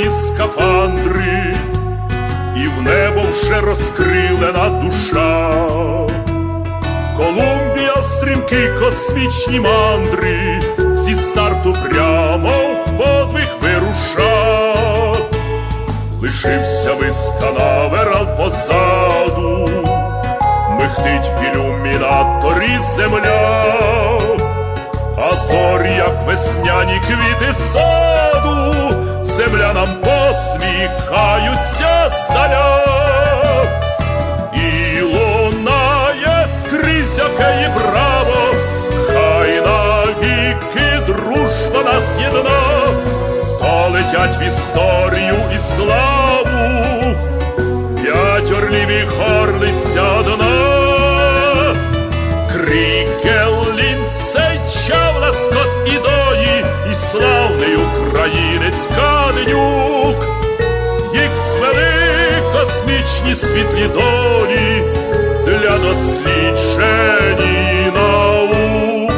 білі скафандри, і в небо вже розкрилена душа. Колумбія в стрімкі космічні мандри, зі старту прямо в подвиг вируша. Лишився вис канаверал позаду, михтить в ілюмінаторі земля, а зорі, як весняні квіти саду, земля нам посміхаються здаля. І лунає скрізь яке і браво, хай навіки дружба нас єдна, то летять в історію і славу, славний українець Каденюк їх звели космічні світлі долі для досліджень і наук,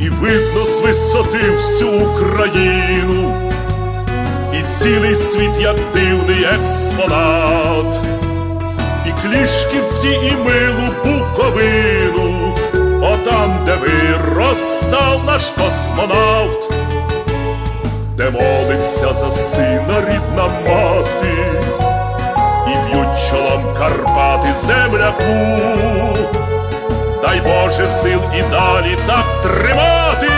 і видно з висоти всю Україну, і цілий світ, як дивний експонат, і клішківці, і милу буковину, отам, де виростав наш космонавт де молиться за сина рідна мати, і б'ють чолом Карпати земляку, дай Боже сил і далі так тримати,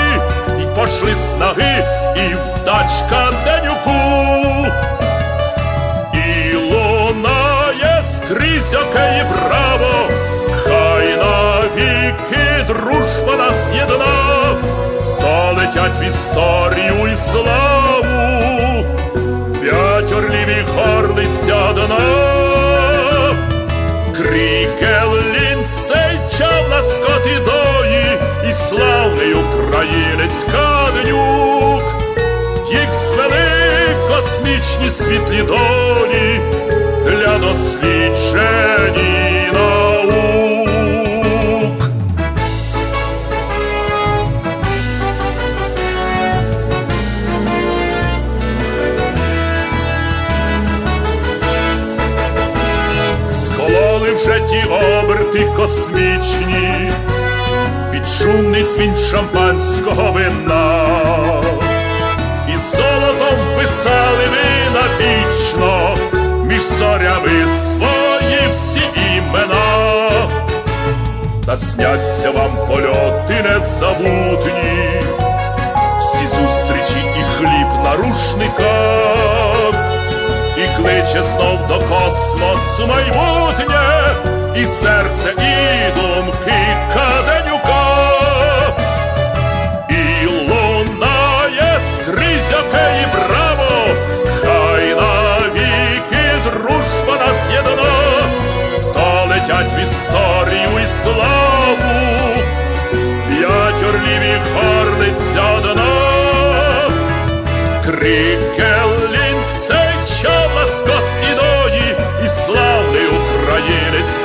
і пошли снаги, і вдачка денюку, і лунає скрізь оке і браво, хай навіки дружба нас єдна. Летять в історію і славу, дна, крікел, лінцей, чавла, скот і дої, і славний українець Каденюк, їх звели космічні світлі долі для досліджень Вже ті оберти космічні, під шумний дзвін шампанського вина, і золотом писали ви навічно між зорями свої всі імена, та сняться вам польоти незабутні, всі зустрічі і хліб на рушниках. І кличе знов до космосу майбутнє, і серце, і думки Каденюка, і лунає скрізь оке і браво, хай навіки дружба нас єдна, то летять в історію і славу, п'ять орлів і горниця дна. Крикел, лінцей, чавла, скот і дої, і славний українець